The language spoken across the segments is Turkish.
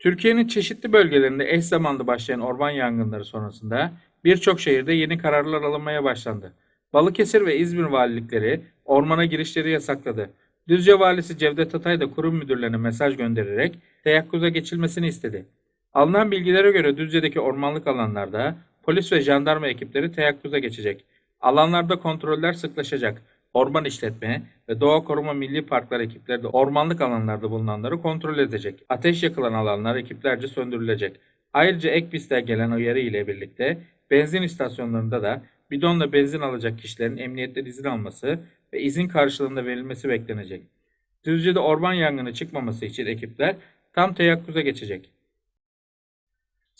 Türkiye'nin çeşitli bölgelerinde eş zamanlı başlayan orman yangınları sonrasında birçok şehirde yeni kararlar alınmaya başlandı. Balıkesir ve İzmir valilikleri ormana girişleri yasakladı. Düzce valisi Cevdet Atay da kurum müdürlerine mesaj göndererek teyakkuza geçilmesini istedi. Alınan bilgilere göre Düzce'deki ormanlık alanlarda polis ve jandarma ekipleri teyakkuza geçecek. Alanlarda kontroller sıklaşacak. Orman işletme ve doğa koruma milli parklar ekipleri de ormanlık alanlarda bulunanları kontrol edecek. Ateş yakılan alanlar ekiplerce söndürülecek. Ayrıca ek pistten gelen uyarı ile birlikte benzin istasyonlarında da bidonla benzin alacak kişilerin emniyetten izin alması ve izin karşılığında verilmesi beklenecek. Düzce'de orman yangını çıkmaması için ekipler tam teyakkuza geçecek.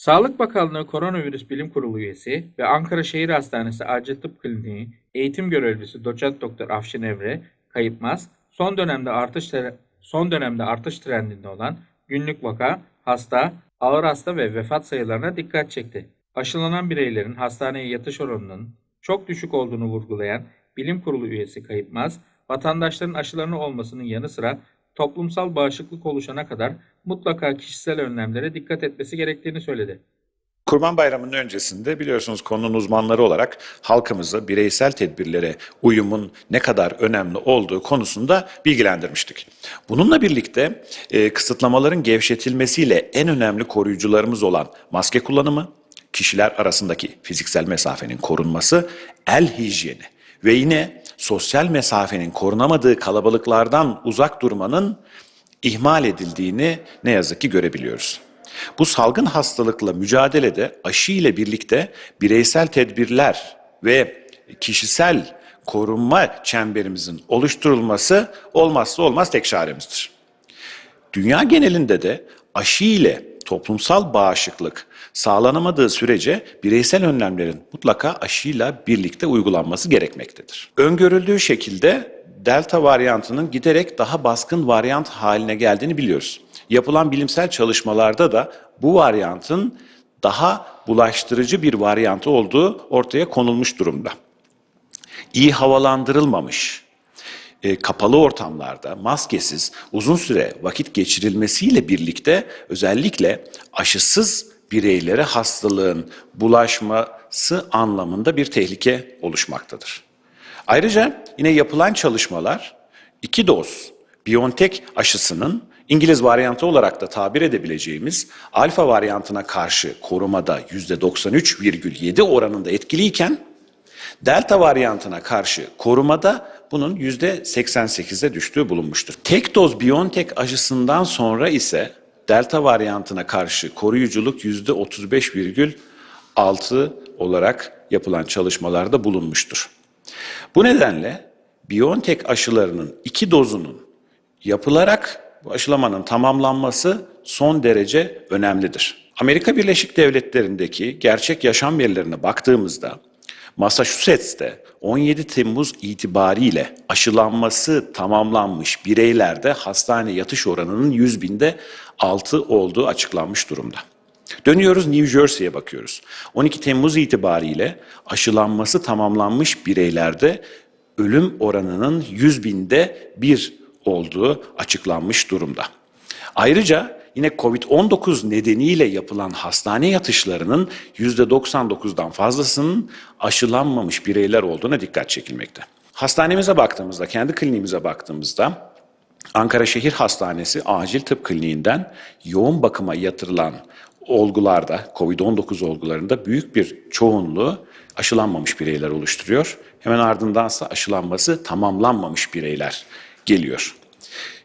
Sağlık Bakanlığı Koronavirüs Bilim Kurulu üyesi ve Ankara Şehir Hastanesi Acil Tıp Kliniği eğitim görevlisi Doçent Doktor Afşin Evre Kayıpmaz son dönemde artış son dönemde artış trendinde olan günlük vaka, hasta, ağır hasta ve vefat sayılarına dikkat çekti. Aşılanan bireylerin hastaneye yatış oranının çok düşük olduğunu vurgulayan Bilim Kurulu üyesi Kayıpmaz, vatandaşların aşılarını olmasının yanı sıra toplumsal bağışıklık oluşana kadar mutlaka kişisel önlemlere dikkat etmesi gerektiğini söyledi. Kurban Bayramı'nın öncesinde biliyorsunuz konunun uzmanları olarak halkımızı bireysel tedbirlere uyumun ne kadar önemli olduğu konusunda bilgilendirmiştik. Bununla birlikte e, kısıtlamaların gevşetilmesiyle en önemli koruyucularımız olan maske kullanımı, kişiler arasındaki fiziksel mesafenin korunması, el hijyeni ve yine sosyal mesafenin korunamadığı kalabalıklardan uzak durmanın ihmal edildiğini ne yazık ki görebiliyoruz. Bu salgın hastalıkla mücadelede aşı ile birlikte bireysel tedbirler ve kişisel korunma çemberimizin oluşturulması olmazsa olmaz tek çaremizdir. Dünya genelinde de aşı ile toplumsal bağışıklık sağlanamadığı sürece bireysel önlemlerin mutlaka aşıyla birlikte uygulanması gerekmektedir. Öngörüldüğü şekilde delta varyantının giderek daha baskın varyant haline geldiğini biliyoruz. Yapılan bilimsel çalışmalarda da bu varyantın daha bulaştırıcı bir varyantı olduğu ortaya konulmuş durumda. İyi havalandırılmamış, e, kapalı ortamlarda maskesiz uzun süre vakit geçirilmesiyle birlikte özellikle aşısız bireylere hastalığın bulaşması anlamında bir tehlike oluşmaktadır. Ayrıca yine yapılan çalışmalar iki doz BioNTech aşısının İngiliz varyantı olarak da tabir edebileceğimiz alfa varyantına karşı korumada %93,7 oranında etkiliyken Delta varyantına karşı korumada bunun %88'e düştüğü bulunmuştur. Tek doz BioNTech aşısından sonra ise delta varyantına karşı koruyuculuk %35,6 olarak yapılan çalışmalarda bulunmuştur. Bu nedenle BioNTech aşılarının iki dozunun yapılarak bu aşılamanın tamamlanması son derece önemlidir. Amerika Birleşik Devletleri'ndeki gerçek yaşam verilerine baktığımızda Massachusetts'te 17 Temmuz itibariyle aşılanması tamamlanmış bireylerde hastane yatış oranının 100 binde 6 olduğu açıklanmış durumda. Dönüyoruz New Jersey'ye bakıyoruz. 12 Temmuz itibariyle aşılanması tamamlanmış bireylerde ölüm oranının 100 binde 1 olduğu açıklanmış durumda. Ayrıca yine COVID-19 nedeniyle yapılan hastane yatışlarının %99'dan fazlasının aşılanmamış bireyler olduğuna dikkat çekilmekte. Hastanemize baktığımızda, kendi kliniğimize baktığımızda Ankara Şehir Hastanesi Acil Tıp Kliniğinden yoğun bakıma yatırılan olgularda, COVID-19 olgularında büyük bir çoğunluğu aşılanmamış bireyler oluşturuyor. Hemen ardındansa aşılanması tamamlanmamış bireyler geliyor.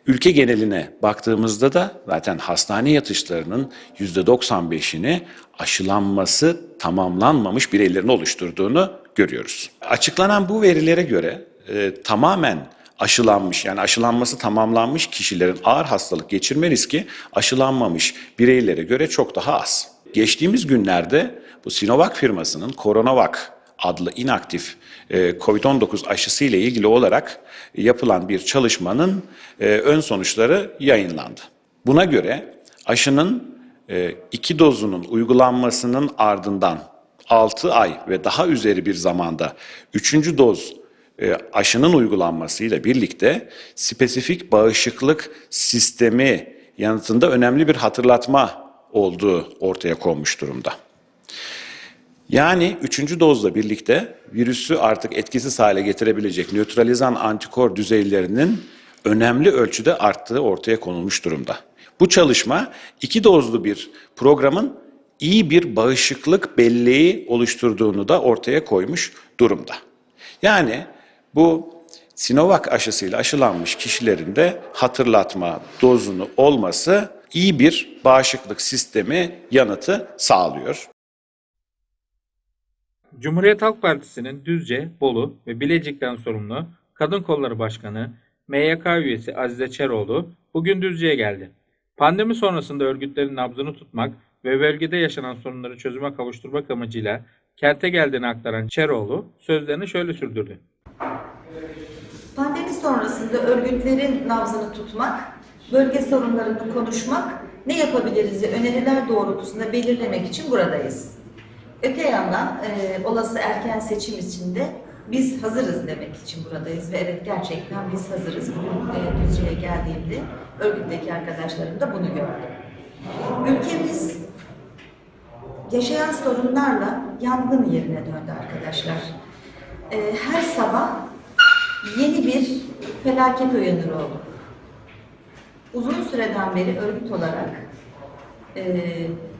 Ülke geneline baktığımızda da zaten hastane yatışlarının %95'ini aşılanması tamamlanmamış bireylerin oluşturduğunu görüyoruz. Açıklanan bu verilere göre e, tamamen aşılanmış yani aşılanması tamamlanmış kişilerin ağır hastalık geçirme riski aşılanmamış bireylere göre çok daha az. Geçtiğimiz günlerde bu Sinovac firmasının Coronavac adlı inaktif e, COVID-19 aşısı ile ilgili olarak yapılan bir çalışmanın e, ön sonuçları yayınlandı. Buna göre aşının e, iki dozunun uygulanmasının ardından 6 ay ve daha üzeri bir zamanda üçüncü doz aşının uygulanmasıyla birlikte spesifik bağışıklık sistemi yanıtında önemli bir hatırlatma olduğu ortaya konmuş durumda. Yani üçüncü dozla birlikte virüsü artık etkisiz hale getirebilecek nötralizan antikor düzeylerinin önemli ölçüde arttığı ortaya konulmuş durumda. Bu çalışma iki dozlu bir programın iyi bir bağışıklık belleği oluşturduğunu da ortaya koymuş durumda. Yani bu Sinovac aşısıyla aşılanmış kişilerin de hatırlatma dozunu olması iyi bir bağışıklık sistemi yanıtı sağlıyor. Cumhuriyet Halk Partisi'nin Düzce, Bolu ve Bilecik'ten sorumlu Kadın Kolları Başkanı MYK üyesi Azize Çeroğlu bugün Düzce'ye geldi. Pandemi sonrasında örgütlerin nabzını tutmak ve bölgede yaşanan sorunları çözüme kavuşturmak amacıyla kente geldiğini aktaran Çeroğlu sözlerini şöyle sürdürdü. Pandemi sonrasında örgütlerin nabzını tutmak, bölge sorunlarını konuşmak, ne yapabiliriz öneriler doğrultusunda belirlemek için buradayız. Öte yandan e, olası erken seçim için de biz hazırız demek için buradayız ve evet gerçekten biz hazırız. Bugün e, Düzce'ye geldiğimde örgütteki arkadaşlarım da bunu gördü. Ülkemiz yaşayan sorunlarla yangın yerine döndü arkadaşlar. E, her sabah yeni bir felaket uyanır oldu. Uzun süreden beri örgüt olarak e,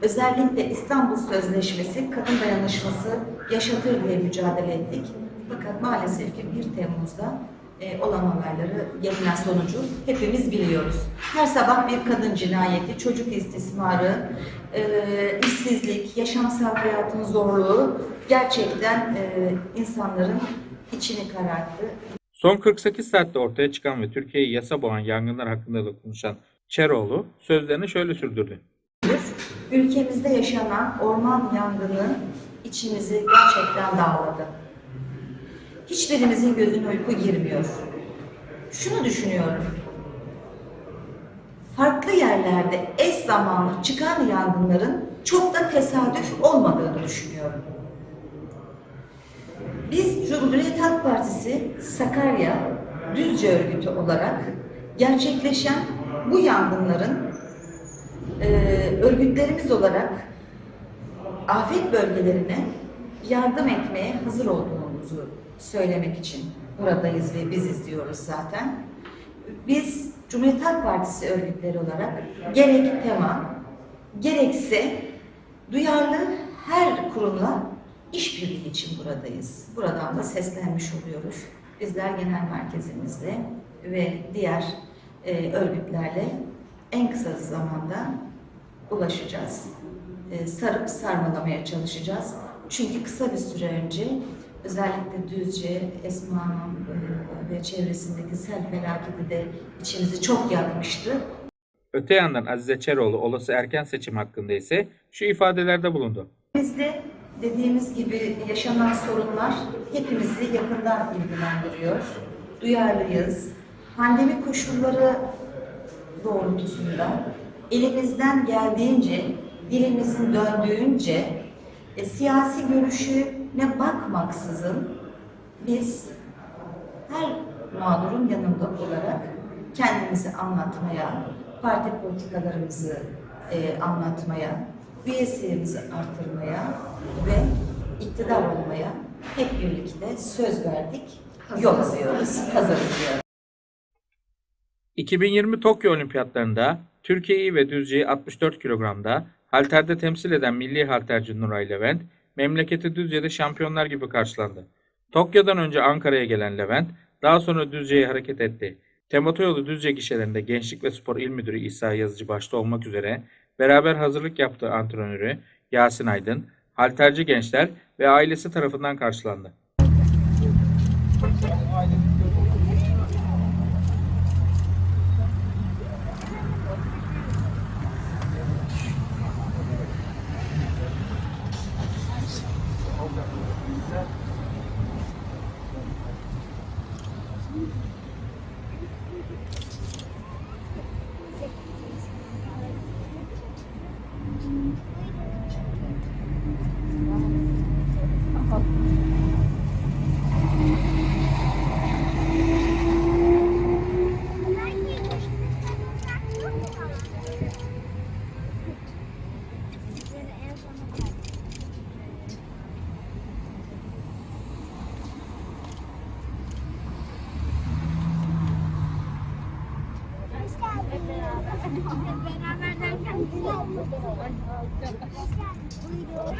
özellikle İstanbul Sözleşmesi, kadın dayanışması yaşatır diye mücadele ettik. Fakat maalesef ki 1 Temmuz'da e, olan olayları gelinen sonucu hepimiz biliyoruz. Her sabah bir kadın cinayeti, çocuk istismarı, e, işsizlik, yaşamsal hayatın zorluğu gerçekten e, insanların içini kararttı. Son 48 saatte ortaya çıkan ve Türkiye'yi yasa boğan yangınlar hakkında da konuşan Çeroğlu sözlerini şöyle sürdürdü. Ülkemizde yaşanan orman yangını içimizi gerçekten dağladı. Hiçbirimizin gözüne uyku girmiyor. Şunu düşünüyorum. Farklı yerlerde eş zamanlı çıkan yangınların çok da tesadüf olmadığını düşünüyorum. Biz Cumhuriyet Halk Partisi Sakarya Düzce Örgütü olarak gerçekleşen bu yangınların e, örgütlerimiz olarak afet bölgelerine yardım etmeye hazır olduğumuzu söylemek için buradayız ve biz izliyoruz zaten. Biz Cumhuriyet Halk Partisi örgütleri olarak gerek tema, gerekse duyarlı her kurumla işbirliği için buradayız. Buradan da seslenmiş oluyoruz. Bizler genel merkezimizde ve diğer e, örgütlerle en kısa zamanda ulaşacağız. E, sarıp sarmalamaya çalışacağız. Çünkü kısa bir süre önce özellikle Düzce, Esma Hanım e, ve çevresindeki sel felaketi de içimizi çok yakmıştı. Öte yandan Azize Çeroğlu olası erken seçim hakkında ise şu ifadelerde bulundu. Bizde dediğimiz gibi yaşanan sorunlar hepimizi yakından ilgilendiriyor. Duyarlıyız. Pandemi koşulları doğrultusunda elimizden geldiğince, dilimizin döndüğünce e, siyasi görüşüne bakmaksızın biz her mağdurun yanında olarak kendimizi anlatmaya, parti politikalarımızı e, anlatmaya, üye sayımızı artırmaya ve iktidar olmaya hep birlikte söz verdik. Yol alıyoruz, hazırız diyorum. 2020 Tokyo Olimpiyatlarında Türkiye'yi ve Düzce'yi 64 kilogramda halterde temsil eden milli halterci Nuray Levent, memleketi Düzce'de şampiyonlar gibi karşılandı. Tokyo'dan önce Ankara'ya gelen Levent, daha sonra Düzce'ye hareket etti. Tematoyolu Düzce gişelerinde Gençlik ve Spor İl Müdürü İsa Yazıcı başta olmak üzere beraber hazırlık yaptığı antrenörü Yasin Aydın, halterci gençler ve ailesi tarafından karşılandı.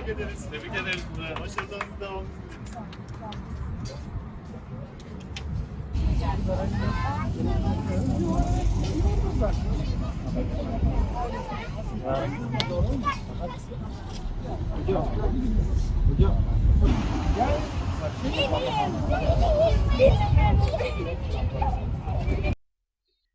Tebrik ederiz. Tebrik ederiz. Başarılarınız devam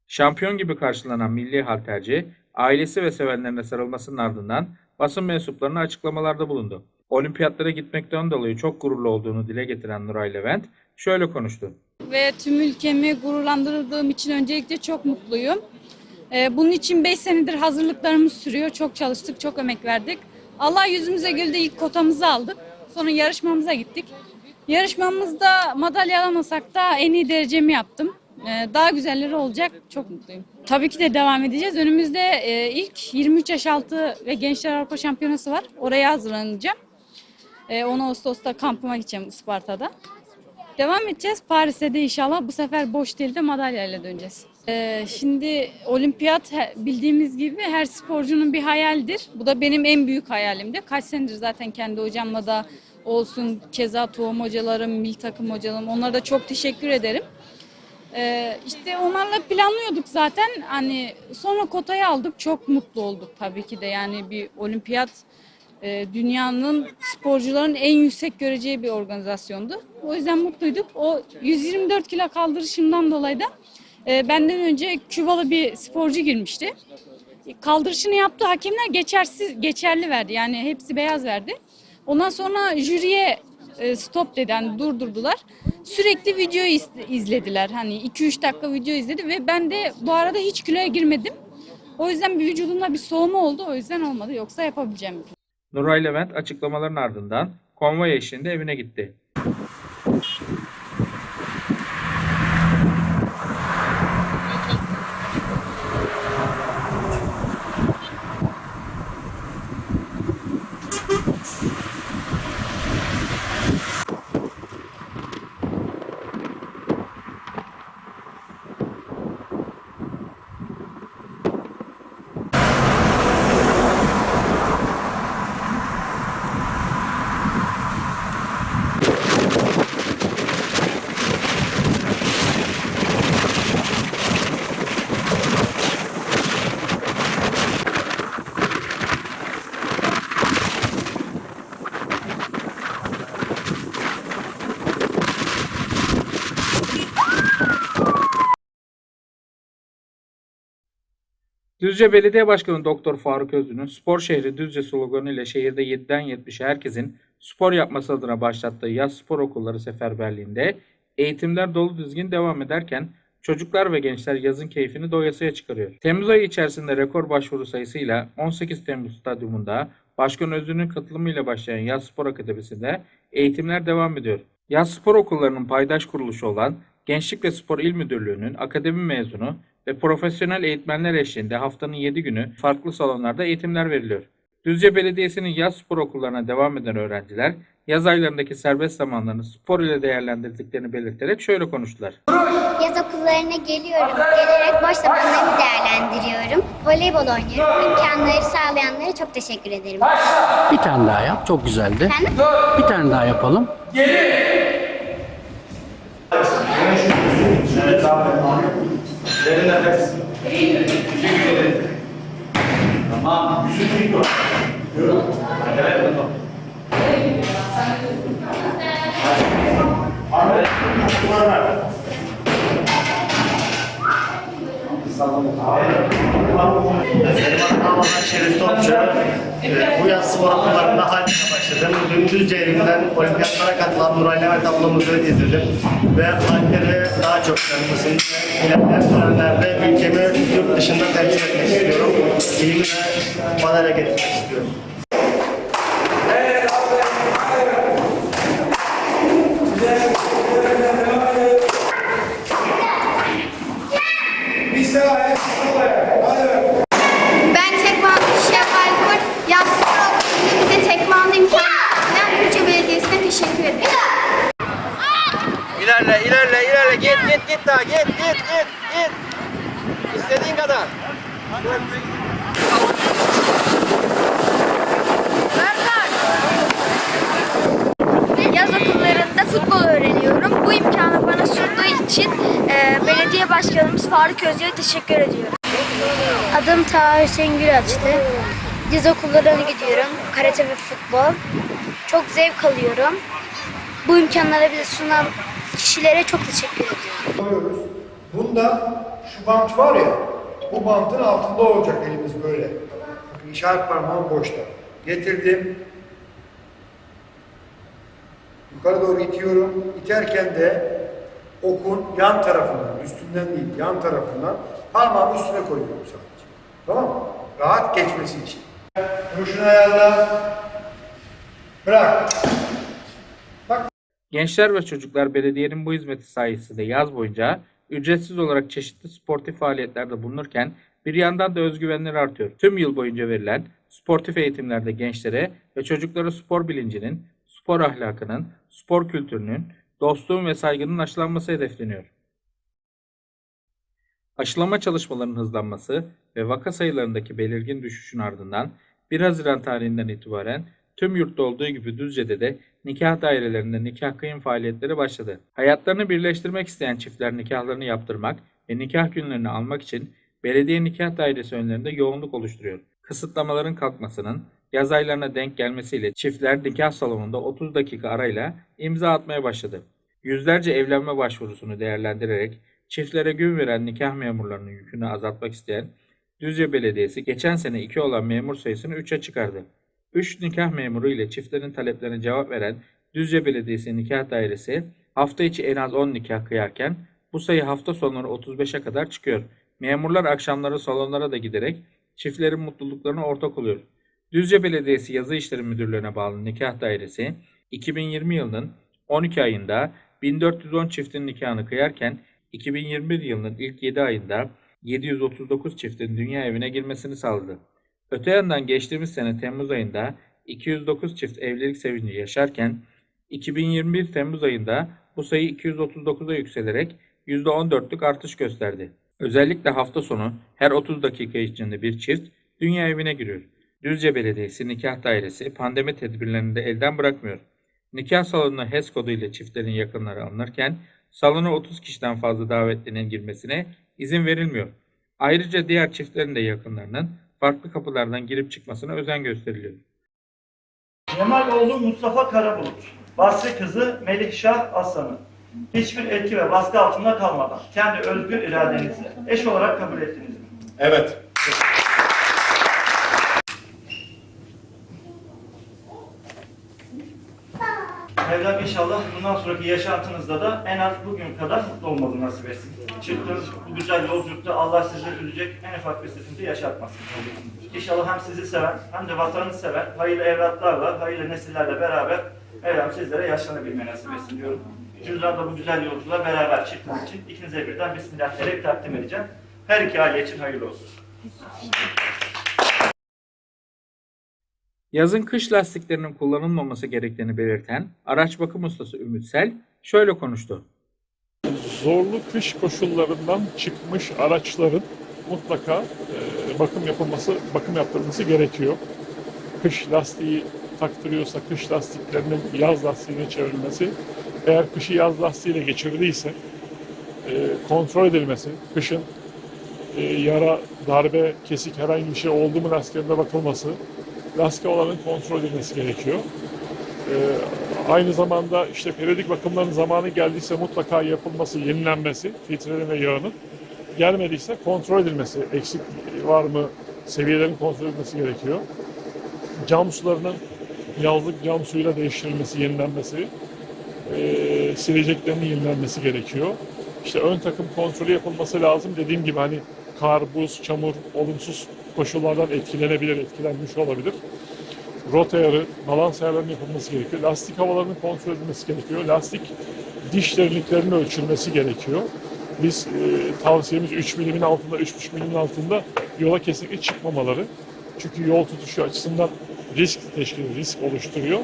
Şampiyon gibi karşılanan milli halterci, ailesi ve sevenlerine sarılmasının ardından basın mensuplarına açıklamalarda bulundu. Olimpiyatlara gitmekten dolayı çok gururlu olduğunu dile getiren Nuray Levent şöyle konuştu. ve tüm ülkemi gururlandırdığım için öncelikle çok mutluyum. Ee, Bunun için 5 senedir hazırlıklarımız sürüyor. Çok çalıştık, çok emek verdik. Allah yüzümüze güldü. İlk kotamızı aldık. Sonra yarışmamıza gittik. Yarışmamızda madalya alamasak da en iyi derecemi yaptım. Ee, Daha güzelleri olacak. Çok mutluyum. Tabii ki de devam edeceğiz. Önümüzde e, ilk 23 yaş altı ve Gençler Avrupa Şampiyonası var. Oraya hazırlanacağım. Ee, 10 Ağustos'ta kampıma gideceğim Isparta'da. Devam edeceğiz. Paris'te de inşallah bu sefer boş değil de madalyayla döneceğiz. Ee, şimdi olimpiyat bildiğimiz gibi her sporcunun bir hayaldir. Bu da benim en büyük hayalimdi. Kaç senedir zaten kendi hocamla da olsun keza tohum hocalarım, mil takım hocalarım onlara da çok teşekkür ederim. Ee, işte onlarla planlıyorduk zaten. Hani sonra kotayı aldık. Çok mutlu olduk tabii ki de. Yani bir olimpiyat e, dünyanın sporcuların en yüksek göreceği bir organizasyondu. O yüzden mutluyduk. O 124 kilo kaldırışımdan dolayı da e, benden önce Kübalı bir sporcu girmişti. Kaldırışını yaptı hakemler geçersiz geçerli verdi. Yani hepsi beyaz verdi. Ondan sonra jüriye e, stop dedi. Yani durdurdular. Sürekli video iz- izlediler. Hani 2-3 dakika video izledi ve ben de bu arada hiç kiloya girmedim. O yüzden bir vücudumda bir soğuma oldu. O yüzden olmadı. Yoksa yapabileceğim. Nuray Levent açıklamaların ardından konvoy eşliğinde evine gitti. Düzce Belediye Başkanı Doktor Faruk Özlü'nün Spor Şehri Düzce sloganı ile şehirde 7'den 70'e herkesin spor yapması adına başlattığı yaz spor okulları seferberliğinde eğitimler dolu düzgün devam ederken çocuklar ve gençler yazın keyfini doyasıya çıkarıyor. Temmuz ayı içerisinde rekor başvuru sayısıyla 18 Temmuz stadyumunda Başkan Özlü'nün katılımıyla başlayan Yaz Spor Akademisi'nde eğitimler devam ediyor. Yaz spor okullarının paydaş kuruluşu olan Gençlik ve Spor İl Müdürlüğü'nün akademi mezunu ve profesyonel eğitmenler eşliğinde haftanın 7 günü farklı salonlarda eğitimler veriliyor. Düzce Belediyesi'nin yaz spor okullarına devam eden öğrenciler yaz aylarındaki serbest zamanlarını spor ile değerlendirdiklerini belirterek şöyle konuştular. Yaz okullarına geliyorum. Gelerek boş zamanlarımı değerlendiriyorum. Voleybol oynuyorum. İmkanları sağlayanlara çok teşekkür ederim. Bir tane daha yap. Çok güzeldi. Efendim? Bir tane daha yapalım. Seri nefes. Yüzük ileri. Tamam. Yüzük dik dur. Yürü. Acele etme. Hadi. Arma. Arma. Tamamen Şerif Topçu. Bu yaz spor okullarında halinde başladım. Dün Düzce evinden olimpiyatlara katılan Nuray Levent ablamızı izledim. Ve halleri daha çok tanımasını ve ilerleyen dönemlerde ülkemi yurt dışında temsil etmek istiyorum. İlgime madalya getirmek istiyorum. Git daha git git git git. İstediğin kadar. Yaz okullarında futbol öğreniyorum. Bu imkanı bana sunduğu için e, belediye başkanımız Faruk Özgür'e teşekkür ediyorum. Adım Taha Hüseyin Gül açtı. Yaz okullarına gidiyorum. Karate ve futbol. Çok zevk alıyorum. Bu imkanları bize sunan kişilere çok teşekkür ediyorum koyuyoruz. Bunda şu bant var ya, bu bantın altında olacak elimiz böyle. Bakın işaret parmağım boşta. Getirdim. Yukarı doğru itiyorum. İterken de okun yan tarafından, üstünden değil, yan tarafından parmağımı üstüne koyuyorum sadece. Tamam mı? Rahat geçmesi için. Duruşunu ayarla. Bırak. Gençler ve çocuklar belediyenin bu hizmeti sayesinde yaz boyunca ücretsiz olarak çeşitli sportif faaliyetlerde bulunurken bir yandan da özgüvenleri artıyor. Tüm yıl boyunca verilen sportif eğitimlerde gençlere ve çocuklara spor bilincinin, spor ahlakının, spor kültürünün, dostluğun ve saygının aşılanması hedefleniyor. Aşılama çalışmalarının hızlanması ve vaka sayılarındaki belirgin düşüşün ardından 1 Haziran tarihinden itibaren tüm yurtta olduğu gibi Düzce'de de nikah dairelerinde nikah kıyım faaliyetleri başladı. Hayatlarını birleştirmek isteyen çiftler nikahlarını yaptırmak ve nikah günlerini almak için belediye nikah dairesi önlerinde yoğunluk oluşturuyor. Kısıtlamaların kalkmasının yaz aylarına denk gelmesiyle çiftler nikah salonunda 30 dakika arayla imza atmaya başladı. Yüzlerce evlenme başvurusunu değerlendirerek çiftlere gün veren nikah memurlarının yükünü azaltmak isteyen Düzce Belediyesi geçen sene 2 olan memur sayısını 3'e çıkardı. 3 nikah memuru ile çiftlerin taleplerine cevap veren Düzce Belediyesi Nikah Dairesi hafta içi en az 10 nikah kıyarken bu sayı hafta sonları 35'e kadar çıkıyor. Memurlar akşamları salonlara da giderek çiftlerin mutluluklarına ortak oluyor. Düzce Belediyesi Yazı İşleri Müdürlüğü'ne bağlı nikah dairesi 2020 yılının 12 ayında 1410 çiftin nikahını kıyarken 2021 yılının ilk 7 ayında 739 çiftin dünya evine girmesini sağladı. Öte yandan geçtiğimiz sene Temmuz ayında 209 çift evlilik sevinci yaşarken 2021 Temmuz ayında bu sayı 239'a yükselerek %14'lük artış gösterdi. Özellikle hafta sonu her 30 dakika içinde bir çift dünya evine giriyor. Düzce Belediyesi Nikah Dairesi pandemi tedbirlerini de elden bırakmıyor. Nikah salonuna HES kodu ile çiftlerin yakınları alınırken salona 30 kişiden fazla davetlinin girmesine izin verilmiyor. Ayrıca diğer çiftlerin de yakınlarının farklı kapılardan girip çıkmasına özen gösteriliyor. Cemaloğlu Mustafa Karabulut, Basri kızı Melikşah Aslan'ı hiçbir etki ve baskı altında kalmadan kendi özgür iradenizle eş olarak kabul ettiniz mi? Evet. Mevlam inşallah bundan sonraki yaşantınızda da en az bugün kadar mutlu olmanızı nasip etsin. Çıktığınız bu güzel yolculukta Allah sizi üzecek en ufak bir sıkıntı yaşatmasın. İnşallah hem sizi seven hem de vatanını seven hayırlı evlatlarla, hayırlı nesillerle beraber Mevlam sizlere yaşlanabilmeyi nasip etsin diyorum. Cüzdan da bu güzel yolculuğa beraber çıktığınız için ikinize birden Bismillah diyerek takdim edeceğim. Her iki aile için hayırlı olsun. Yazın kış lastiklerinin kullanılmaması gerektiğini belirten araç bakım ustası Ümit Sel şöyle konuştu. zorlu kış koşullarından çıkmış araçların mutlaka e, bakım yapılması, bakım yaptırılması gerekiyor. Kış lastiği taktırıyorsa kış lastiklerinin yaz lastiğine çevrilmesi, eğer kışı yaz lastiğiyle geçirdiyse e, kontrol edilmesi, kışın e, yara, darbe, kesik herhangi bir şey oldu mu lastiklerine bakılması, lastik olanın kontrol edilmesi gerekiyor. Ee, aynı zamanda işte periyodik bakımların zamanı geldiyse mutlaka yapılması, yenilenmesi, filtrenin ve yağının. Gelmediyse kontrol edilmesi, eksik var mı, seviyelerin kontrol edilmesi gerekiyor. Cam sularının yazlık cam suyuyla değiştirilmesi, yenilenmesi, ee, sileceklerinin yenilenmesi gerekiyor. İşte ön takım kontrolü yapılması lazım. Dediğim gibi hani kar, buz, çamur, olumsuz koşullardan etkilenebilir, etkilenmiş olabilir rota ayarı, balans ayarlarının yapılması gerekiyor. Lastik havalarının kontrol edilmesi gerekiyor. Lastik diş derinliklerinin ölçülmesi gerekiyor. Biz e, tavsiyemiz 3 milimin altında, 3,5 milimin altında yola kesinlikle çıkmamaları. Çünkü yol tutuşu açısından risk teşkil, risk oluşturuyor.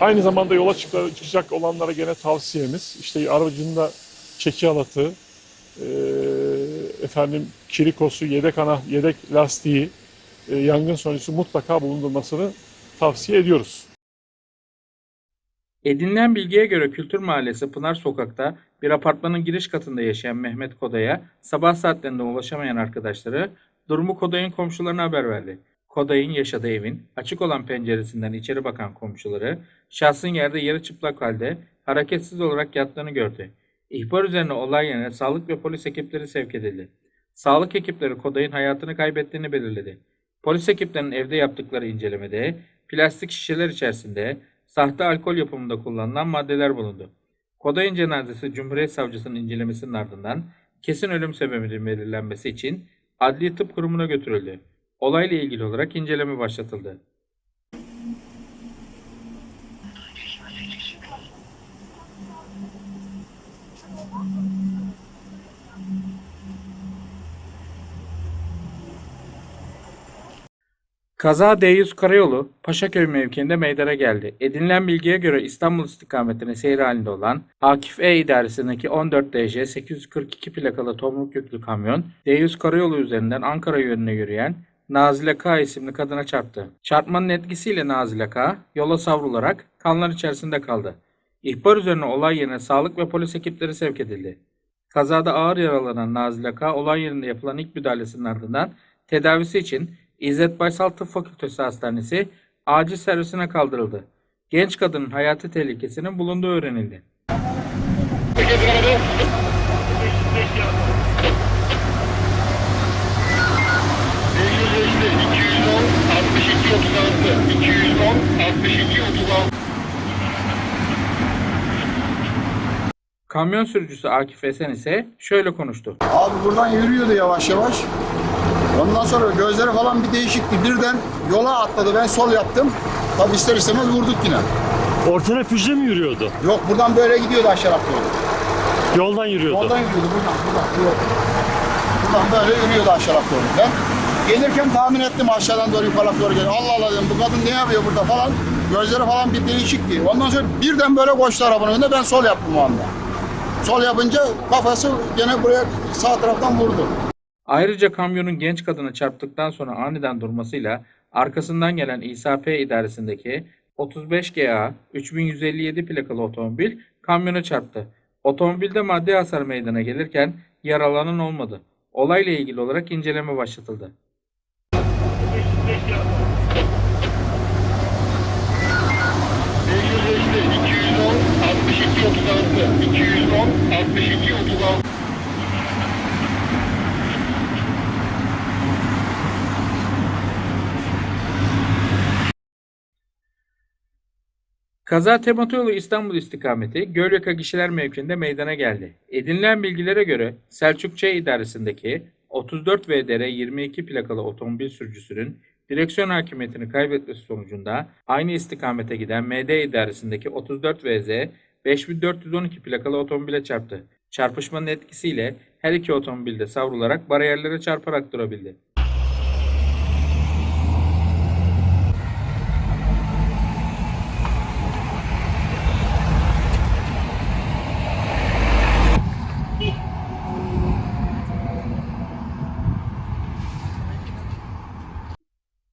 Aynı zamanda yola çık- çıkacak olanlara gene tavsiyemiz işte aracında çeki halatı, e, efendim kirikosu, yedek ana, yedek lastiği, e, yangın sonrası mutlaka bulundurmasını tavsiye ediyoruz. Edinilen bilgiye göre Kültür Mahallesi Pınar Sokak'ta bir apartmanın giriş katında yaşayan Mehmet Koday'a sabah saatlerinde ulaşamayan arkadaşları durumu Koday'ın komşularına haber verdi. Koday'ın yaşadığı evin açık olan penceresinden içeri bakan komşuları şahsın yerde yarı çıplak halde hareketsiz olarak yattığını gördü. İhbar üzerine olay yerine sağlık ve polis ekipleri sevk edildi. Sağlık ekipleri Koday'ın hayatını kaybettiğini belirledi. Polis ekiplerinin evde yaptıkları incelemede plastik şişeler içerisinde sahte alkol yapımında kullanılan maddeler bulundu. Koday'ın cenazesi Cumhuriyet Savcısının incelemesinin ardından kesin ölüm sebebinin belirlenmesi için Adli Tıp Kurumu'na götürüldü. Olayla ilgili olarak inceleme başlatıldı. Kaza D100 Karayolu Paşaköy mevkiinde meydana geldi. Edinilen bilgiye göre İstanbul istikametine seyir halinde olan Akif E idaresindeki 14 DC 842 plakalı tomruk yüklü kamyon D100 Karayolu üzerinden Ankara yönüne yürüyen Nazile K isimli kadına çarptı. Çarpmanın etkisiyle Nazile K yola savrularak kanlar içerisinde kaldı. İhbar üzerine olay yerine sağlık ve polis ekipleri sevk edildi. Kazada ağır yaralanan Nazile K olay yerinde yapılan ilk müdahalesinin ardından tedavisi için İzzet Baysal Tıp Fakültesi Hastanesi acil servisine kaldırıldı. Genç kadının hayati tehlikesinin bulunduğu öğrenildi. Kamyon sürücüsü Akif Esen ise şöyle konuştu. Abi buradan yürüyordu yavaş yavaş. Ondan sonra gözleri falan bir değişikti. Birden yola atladı. Ben sol yaptım. Tabi ister istemez vurduk yine. Ortada füze mi yürüyordu? Yok buradan böyle gidiyordu aşağı doğru. Yoldan yürüyordu. Yoldan yürüyordu buradan. Buradan, yok. buradan böyle yürüyordu aşağı doğru. Ben gelirken tahmin ettim aşağıdan doğru yukarı doğru geliyor. Allah Allah dedim bu kadın ne yapıyor burada falan. Gözleri falan bir değişikti. Ondan sonra birden böyle koştu arabanın önünde. Ben sol yaptım o anda. Sol yapınca kafası gene buraya sağ taraftan vurdu. Ayrıca kamyonun genç kadını çarptıktan sonra aniden durmasıyla arkasından gelen İsa P idaresindeki 35 GA 3157 plakalı otomobil kamyona çarptı. Otomobilde maddi hasar meydana gelirken yaralanan olmadı. Olayla ilgili olarak inceleme başlatıldı. Kaza Tematoyolu İstanbul istikameti Gölyaka Gişeler mevkiinde meydana geldi. Edinilen bilgilere göre Selçuk Ç idaresindeki 34 VDR 22 plakalı otomobil sürücüsünün direksiyon hakimiyetini kaybetmesi sonucunda aynı istikamete giden MD idaresindeki 34 VZ 5412 plakalı otomobile çarptı. Çarpışmanın etkisiyle her iki otomobil de savrularak bariyerlere çarparak durabildi.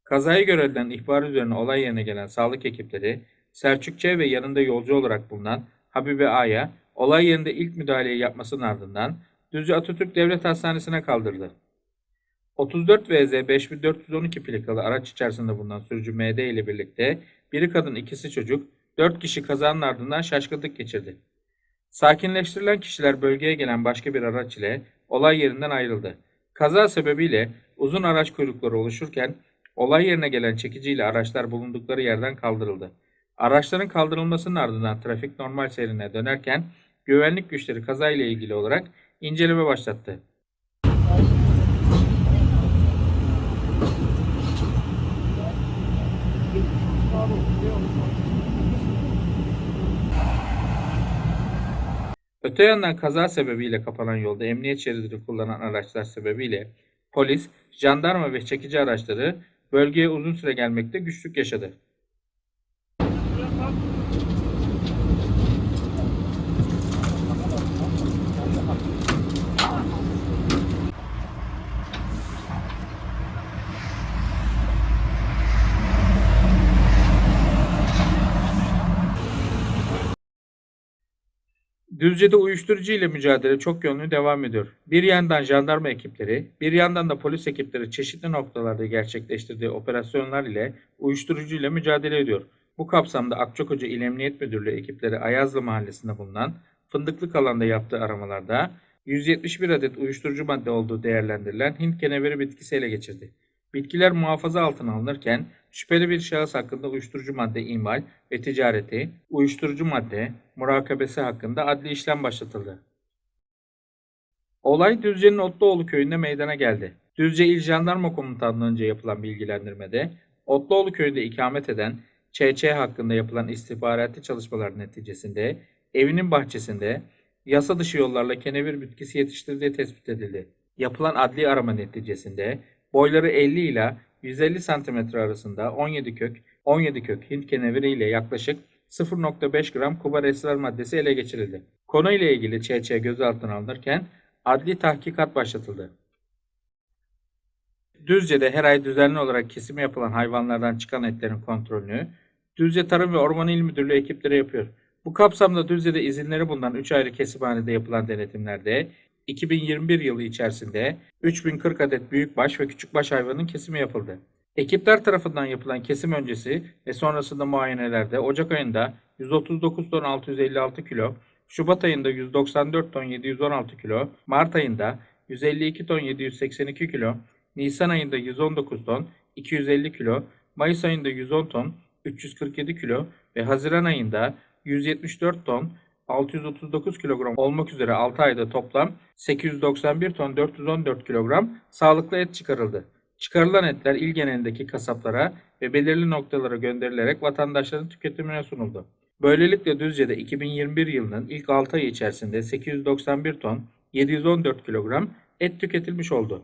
Kazayı görevden ihbar üzerine olay yerine gelen sağlık ekipleri Selçuk ve yanında yolcu olarak bulunan Habibe A'ya olay yerinde ilk müdahaleyi yapmasının ardından Düzce Atatürk Devlet Hastanesi'ne kaldırdı. 34 VZ 5412 plakalı araç içerisinde bulunan sürücü MD ile birlikte biri kadın ikisi çocuk 4 kişi kazanın ardından şaşkınlık geçirdi. Sakinleştirilen kişiler bölgeye gelen başka bir araç ile olay yerinden ayrıldı. Kaza sebebiyle uzun araç kuyrukları oluşurken olay yerine gelen çekiciyle araçlar bulundukları yerden kaldırıldı. Araçların kaldırılmasının ardından trafik normal seyrine dönerken güvenlik güçleri kazayla ilgili olarak inceleme başlattı. Öte yandan kaza sebebiyle kapanan yolda emniyet şeridini kullanan araçlar sebebiyle polis, jandarma ve çekici araçları bölgeye uzun süre gelmekte güçlük yaşadı. Düzce'de uyuşturucu ile mücadele çok yönlü devam ediyor. Bir yandan jandarma ekipleri, bir yandan da polis ekipleri çeşitli noktalarda gerçekleştirdiği operasyonlar ile uyuşturucu ile mücadele ediyor. Bu kapsamda Akçakoca İl Emniyet Müdürlüğü ekipleri Ayazlı Mahallesi'nde bulunan Fındıklık alanda yaptığı aramalarda 171 adet uyuşturucu madde olduğu değerlendirilen Hint keneveri bitkisi ele geçirdi. Bitkiler muhafaza altına alınırken şüpheli bir şahıs hakkında uyuşturucu madde imal ve ticareti, uyuşturucu madde murakabesi hakkında adli işlem başlatıldı. Olay Düzce'nin Otluoğlu köyünde meydana geldi. Düzce İl Jandarma Komutanlığı'nca yapılan bilgilendirmede Otluoğlu köyünde ikamet eden ÇÇ hakkında yapılan istihbarati çalışmalar neticesinde evinin bahçesinde yasa dışı yollarla kenevir bitkisi yetiştirdiği tespit edildi. Yapılan adli arama neticesinde boyları 50 ila 150 cm arasında 17 kök, 17 kök Hint keneviri ile yaklaşık 0.5 gram kubar esrar maddesi ele geçirildi. Konuyla ilgili ÇÇ gözaltına alınırken adli tahkikat başlatıldı. Düzce'de her ay düzenli olarak kesimi yapılan hayvanlardan çıkan etlerin kontrolünü Düzce Tarım ve Orman İl Müdürlüğü ekipleri yapıyor. Bu kapsamda Düzce'de izinleri bulunan 3 ayrı kesimhanede yapılan denetimlerde 2021 yılı içerisinde 3040 adet büyükbaş ve küçükbaş hayvanın kesimi yapıldı. Ekipler tarafından yapılan kesim öncesi ve sonrasında muayenelerde Ocak ayında 139 ton 656 kilo, Şubat ayında 194 ton 716 kilo, Mart ayında 152 ton 782 kilo, Nisan ayında 119 ton 250 kilo, Mayıs ayında 110 ton 347 kilo ve Haziran ayında 174 ton 639 kilogram olmak üzere 6 ayda toplam 891 ton 414 kilogram sağlıklı et çıkarıldı. Çıkarılan etler il genelindeki kasaplara ve belirli noktalara gönderilerek vatandaşların tüketimine sunuldu. Böylelikle Düzce'de 2021 yılının ilk 6 ayı içerisinde 891 ton 714 kilogram et tüketilmiş oldu.